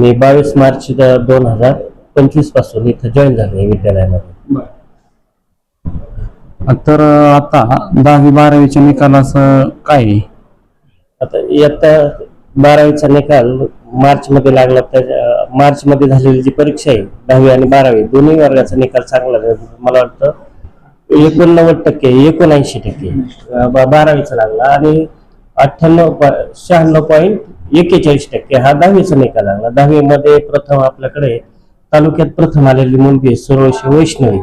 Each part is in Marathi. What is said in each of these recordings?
मी बावीस मार्च दोन हजार पंचवीसपासून इथं जॉईन झालो आहे विद्यालयामध्ये तर आता दहावी बारावीच्या निकालाचं काय आहे? आता इयत्ता बारावीचा निकाल मार्च मध्ये लागला त्याच्या मार्च मध्ये झालेली जी परीक्षा आहे दहावी आणि बारावी दोन्ही वर्गाचा निकाल चांगला झाला. मला वाटतं एकोणनव्वद टक्के एकोणऐंशी टक्के अं, बा- बारावीचा लागला आणि अठ्ठ्याण्णव शहाण्णव पॉईंट एक्केचाळीस टक्के. हा दहावीचा निकाल लागला. दहावीमध्ये प्रथम आपल्याकडे तालुक्यात प्रथम आलेली मुलगी सरोशी सुरवशी वैष्णवी.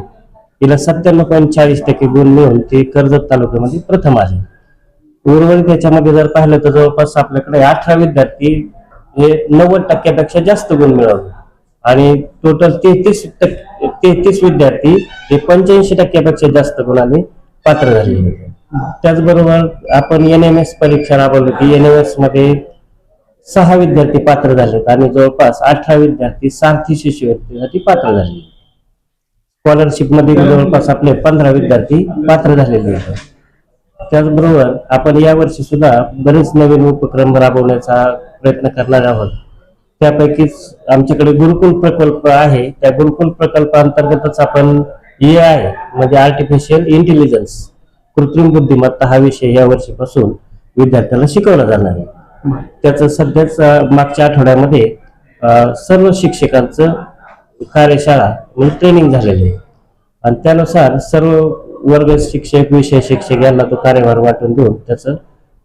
तिला सत्त्याण्णव पॉईंट चाळीस टक्के गुण मिळून ती कर्जत तालुक्यामध्ये प्रथम आली. उर्वरित त्याच्यामध्ये जर पाहिलं तर जवळपास आपल्याकडे अठरा विद्यार्थी हे नव्वद टक्क्यापेक्षा जास्त गुण मिळवले. आणि टोटल तेहतीस टक्के तेहतीस विद्यार्थी हे पंच्याऐंशी टक्क्यापेक्षा जास्त गुणांनी पात्र झालेले होते. त्याचबरोबर आपण एन एम एस परीक्षा राबवली होती. एन एम एसमध्ये सहा विद्यार्थी पात्र झालेत आणि जवळपास अठरा विद्यार्थी सारथी शिष्यवृत्तीसाठी पात्र झाले स्कॉलरशिपमध्ये जवळपास आपले पंधरा विद्यार्थी पात्र झालेले आहेत त्याचबरोबर आपण यावर्षी सुद्धा बरेच नवीन उपक्रम राबवण्याचा प्रयत्न करणार आहोत. त्यापैकीच आमच्याकडे गुरुकुल प्रकल्प आहे. त्या गुरुकुल प्रकल्पांतर्गतच आपण ए आय म्हणजे आर्टिफिशियल इंटेलिजन्स कृत्रिम बुद्धिमत्ता हा विषय या वर्षीपासून विद्यार्थ्याला शिकवला जाणार आहे. त्याचं सध्याच मागच्या आठवड्यामध्ये सर्व शिक्षकांचं कार्यशाळा म्हणजे ट्रेनिंग झालेली आहे. आणि त्यानुसार सर्व वर्ग शिक्षक विषय शिक्षक यांना तो कार्यभार वाटून देऊन त्याचं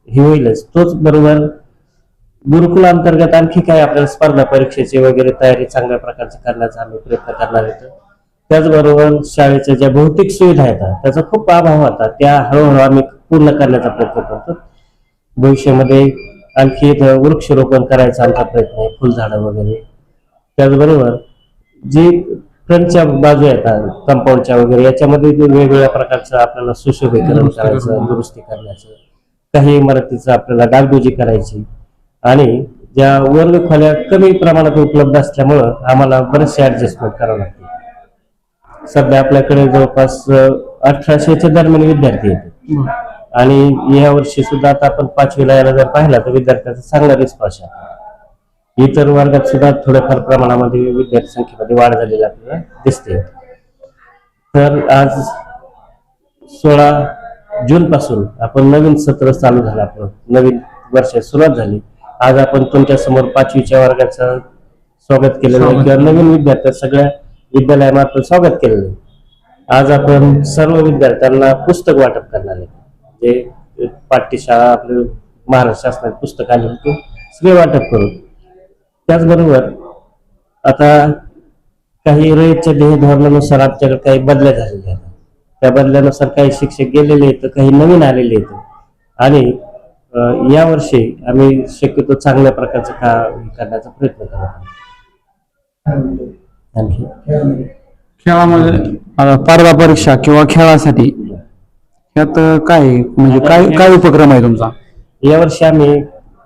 हे होईलच. तोच बरोबर गुरुकुल अंतर्गत आणखी काय आपल्याला स्पर्धा परीक्षेची वगैरे तयारी चांगल्या प्रकारची करण्याचा आम्ही प्रयत्न करणार होतो त्याचबरोबर शाळेच्या ज्या भौतिक सुविधा आहेत त्याचा खूप अभाव होता. त्या हळूहळू आम्ही पूर्ण करण्याचा प्रयत्न करतो. भविष्यामध्ये आणखी वृक्षारोपण करायचा आमचा प्रयत्न आहे फुलझाडं वगैरे. त्याचबरोबर जी फ्रंटच्या बाजू आहेत कंपाऊंडच्या वगैरे याच्यामध्ये जे वेगवेगळ्या प्रकारचं आपल्याला सुशोभीकरण करायचं दुरुस्ती करण्याचं. काही इमारतीचं आपल्याला डागडुजी करायची. आणि ज्या वर्ग खोल्या कमी प्रमाणात उपलब्ध असल्यामुळं आम्हाला बरेचसे ऍडजस्टमेंट करावं लागते सध्या आपल्याकडे जवळपास अठराशेच्या दरम्यान विद्यार्थी आहेत. आणि या वर्षी सुद्धा आता आपण पाचवीला यायला जर पाहिला तर विद्यार्थ्यांचा चांगला रिस्पॉन्स आहे. इतर वर्गात सुद्धा थोड्याफार प्रमाणामध्ये विद्यार्थी संख्येमध्ये वाढ झालेली आपल्याला दिसते. तर आज सोळा जून पासून आपण नवीन सत्र चालू झालं आपलं. नवीन वर्षाची सुरुवात झाली. आज आपण तुमच्यासमोर पाचवीच्या वर्गाचं स्वागत केलेलं आहे किंवा नवीन विद्यार्थ्या सगळ्या विद्यालयामार्फत स्वागत केलेलं आहे. आज आपण सर्व विद्यार्थ्यांना पुस्तक वाटप करणार आहे. जे पाठ्यशाळा आपलं महाराष्ट्र शासनाचे पुस्तक आले ते सगळे वाटप करू. त्याचबरोबर आता काही रयतच्या ध्येय धोरणानुसार आमच्याकडे काही बदल्या झालेल्या आहेत. त्या बदल्यानुसार काही शिक्षक गेलेले आहेत काही नवीन आलेले आहेत. आणि यावर्षी आम्ही शक्यतो चांगल्या प्रकारचं का करण्याचा प्रयत्न करत आहोत. आणखी खेळामध्ये स्पर्धा परीक्षा किंवा खेळासाठी यात काय? म्हणजे काय काय उपक्रम आहे तुमचा यावर्षी आम्ही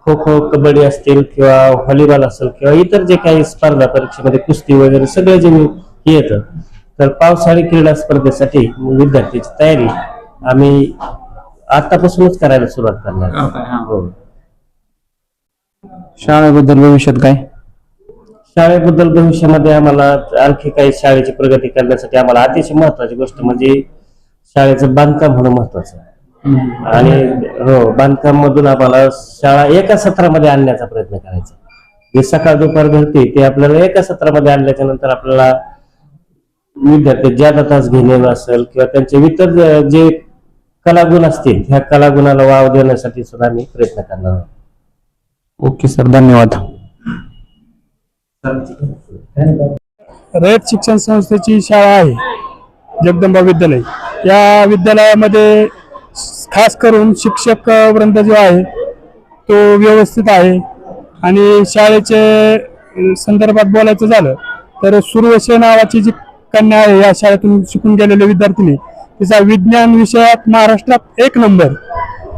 खो खो कबड्डी असतील किंवा व्हॉलीबॉल असेल किंवा इतर जे काही स्पर्धा परीक्षेमध्ये कुस्ती वगैरे सगळे जे येतं तर पावसाळी क्रीडा स्पर्धेसाठी विद्यार्थ्याची तयारी आम्ही आतापासूनच करायला सुरुवात करणार. हो. शाळेबद्दल भविष्यात काय शाळेबद्दल भविष्यामध्ये आम्हाला आणखी काही शाळेची प्रगती करण्यासाठी आम्हाला अतिशय महत्वाची गोष्ट म्हणजे शाळेचं बांधकाम होणं महत्वाचं आहे. आणि हो बांधकाम मधून आम्हाला शाळा एका सत्रामध्ये आणण्याचा प्रयत्न करायचा जे सकाळ दुपार घडते ते आपल्याला एका सत्रामध्ये आणल्याच्या नंतर आपल्याला विद्यार्थी ज्यादा तास घेणे असेल किंवा त्यांचे इतर जे- कलागुण असतील ह्या कलागुणाला वाव देण्यासाठी सुद्धा आम्ही प्रयत्न करणार आहोत. ओके सर धन्यवाद. रयत शिक्षण संस्थेची शाळा आहे जगदंबा विद्यालय. या विद्यालयामध्ये खास करून शिक्षक वृंद जो आहे तो व्यवस्थित आहे आणि शाळेचे संदर्भात बोलायचं झालं तर सुरवशे नावाची जी कन्या आहे या शाळेतून शिकून गेलेल्या विद्यार्थिनी तिचा विज्ञान विषयात महाराष्ट्रात एक नंबर.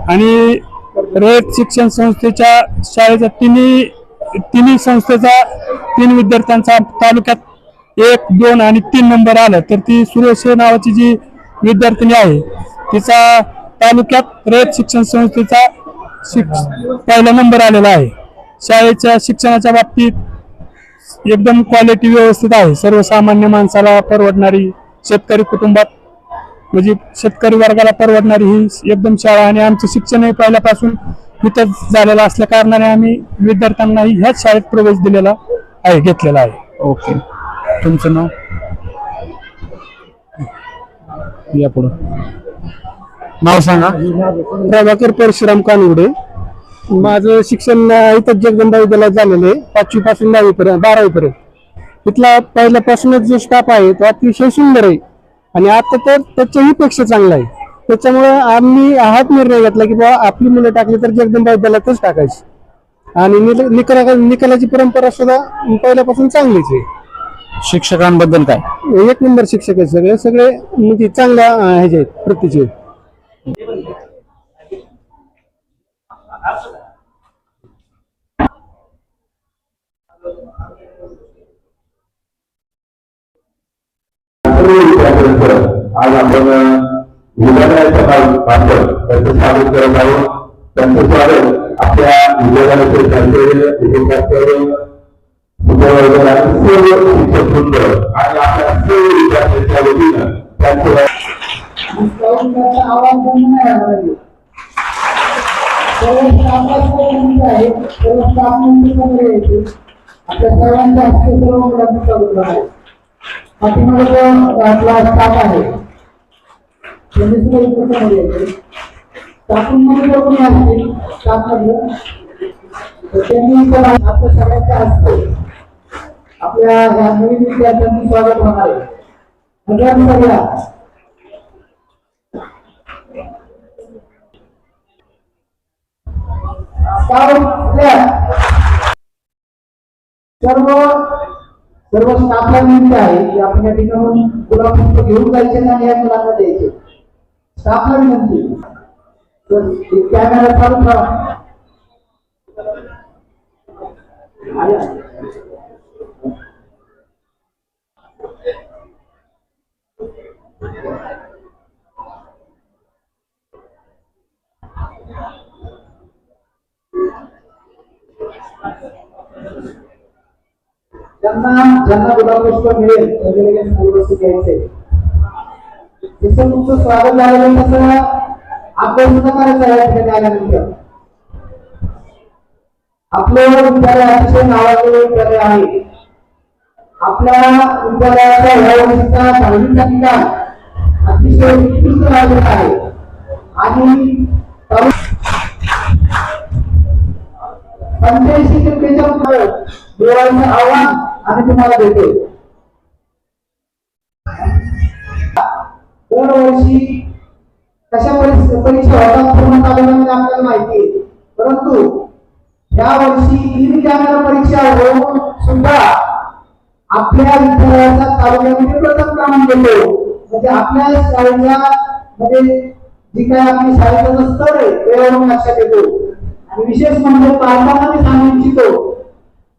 आणि रयत शिक्षण संस्थेच्या शाळेच्या तिन्ही तिन्ही संस्थेचा तीन विद्यार्थ्यांचा तालुक्यात एक दोन आणि तीन नंबर आला तर ती सुरेश नावाची जी विद्यार्थिनी आहे तिचा तालुक्यात रयत शिक्षण संस्थेचा शिक पहिला नंबर आलेला आहे. शाळेच्या शिक्षणाच्या बाबतीत एकदम क्वालिटी व्यवस्थित आहे. सर्वसामान्य माणसाला परवडणारी शेतकरी कुटुंबात म्हणजे शेतकरी वर्गाला परवडणारी ही एकदम शाळा आणि आमचं शिक्षणही पहिल्यापासून इथंच झालेलं असल्या कारणाने आम्ही विद्यार्थ्यांनाही ह्याच शाळेत प्रवेश दिलेला आहे घेतलेला आहे. ओके. तुमचं नाव? या पुढं. नाव सांगा. प्रभाकर परशुराम कानगुडे माझं शिक्षण इथं जगदंबा विद्यालयात झालेलं आहे. पाचवी पासून दहावी पर्यंत बारावी पर्यंत. इथला पहिल्यापासूनच जो स्टाफ आहे तो अतिशय सुंदर आहे. आणि आता तर त्याच्याही पेक्षा चांगला आहे. त्याच्यामुळे आम्ही हाच निर्णय घेतला की बाबा आपली मुलं टाकली तर जगदंबा विद्यालयातच टाकायची. आणि निल- निकाला निकालाची परंपरा सुद्धा पहिल्यापासून चांगलीच आहे. शिक्षकांबद्दल काय? एक नंबर शिक्षक आहेत सगळे. सगळे म्हणजे चांगल्या अं, ह्याचे आहेत प्रतीचे आहेत. आज आपण विद्यालयाच्या बांधलं त्यांचं स्वागत करत आहोत. त्यांचं स्वागत आपल्या विद्यालयाचे आणि सर्व शिक्षक वृंद आणि आपल्या सर्व विद्यार्थ्यांच्या वतीनं त्यांचं आपल्या सर्वांच्या हस्ते सर्व आहे. पाठीमागे आपला स्टाफ आहे म्हणजे आपल्या सगळ्यांच्या आपल्या ह्या नवीन स्वागत होणार आहे. सगळ्यांना सर्व सर्व स्टाफला निमित्त आहे की आपण या ठिकाणी गुलाब पुष्प घेऊन जायचे आणि या मुलांना द्यायचे. स्टाफला विनंती. आहे. कॅमेरा चालू करा. त्यांना ज्यांना ज्यांना गुलाब पुष्प मिळेल त्यांनी लगेच पूर्वस्थ घ्यायचे जसं तुमचं स्वागत झालेलं आहे तसं अभ्यास सुद्धा करायचं आहे या ठिकाणी आल्यानंतर आपलं विद्यालय अतिशय नावाजलेलं विद्यालय आहे. आपल्या विद्यालयाचा ह्या वर्षीचा दहावीचा निकाल अतिशय उत्कृष्ट राहिलेला आहे. आणि पंच्याऐंशी टक्केच्या देवांचं आव्हान आम्ही तुम्हाला देतो दरवर्षी कशा परीक्षा होतात पूर्ण तालुक्यामध्ये म्हणजे आपल्याला माहिती आहे. परंतु या वर्षी तीन कॅमेरा परीक्षा होऊन सुद्धा आपल्या विद्यालयाचा तालुक्यामध्ये म्हणजे प्रथम क्रमांक येतो म्हणजे आपल्या शाळेच्या म्हणजे जी काय आपली शाळेचा जो स्तर आहे त्यावरून लक्षात येतो. आणि विशेष म्हणजे पालकांना मी सांगू इच्छितो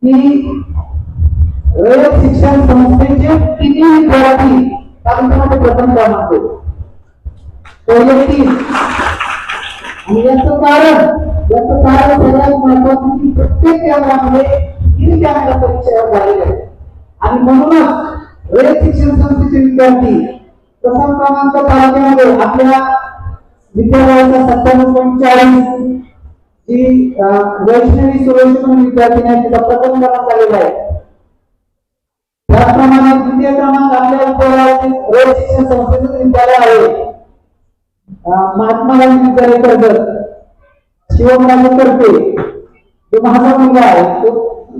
की रयत शिक्षण संस्थेचे किती विद्यार्थी तालुक्यामध्ये प्रथम क्रमांक आहेत. वैयक्तिक आणि याचं कारण याचं कारण सगळ्यात महत्वाचं की प्रत्येक कॅमेरामध्ये तीन कॅमेरा परीक्षा झालेले आहे आणि म्हणूनच रयत शिक्षण संस्थेचे विद्यार्थी प्रथम क्रमांक तालुक्यामध्ये आपल्या विद्यालयाचा सत्त्याण्णव पॉईंट चाळीस जी वैष्णवी सुरेश म्हणून विद्यार्थी आहे तिचा प्रथम क्रमांक आलेला आहे. त्याचप्रमाणे द्वितीय क्रमांक आपल्या विद्यालयाचे रयत शिक्षण संस्थेचं विद्यालय आहे. महात्मा गांधी विद्यालय कर्जत. शिवमराजे करते जो माझा मुलगा आहे. तो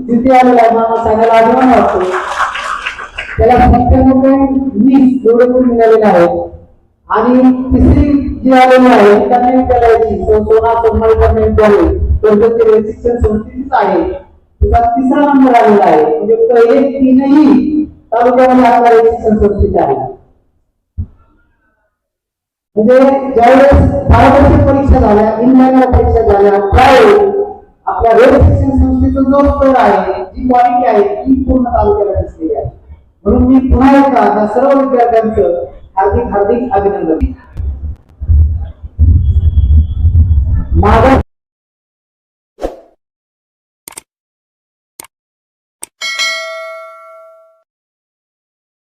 तिथे आलेला आहे. मला सांगायला अभिमान वाटतो. त्याला सत्त्याण्णव पॉईंट वीस एवढे गुण मिळालेले आहेत आणि तिसरी जी आलेली आहे त्यांना विद्यालयाची सोना सोमवारी त्यांना विद्यालय. कर्जतचे रयत शिक्षण संस्थेचीच आहे. तिचा तिसरा नंबर आलेला आहे. म्हणजे पहिले तीनही तालुक्यामध्ये असणारी संस्कृती आहे. म्हणजे ज्यावेळेस पारदर्शक परीक्षा झाल्या इनलाईनला परीक्षा झाल्या त्यावेळेस आपल्या रोड शिक्षण संस्थेचा जो स्तर आहे जी क्वालिटी आहे ती पूर्ण तालुक्याला दिसलेली आहे. म्हणून मी पुन्हा एकदा त्या सर्व विद्यार्थ्यांचं हार्दिक हार्दिक अभिनंदन. माझा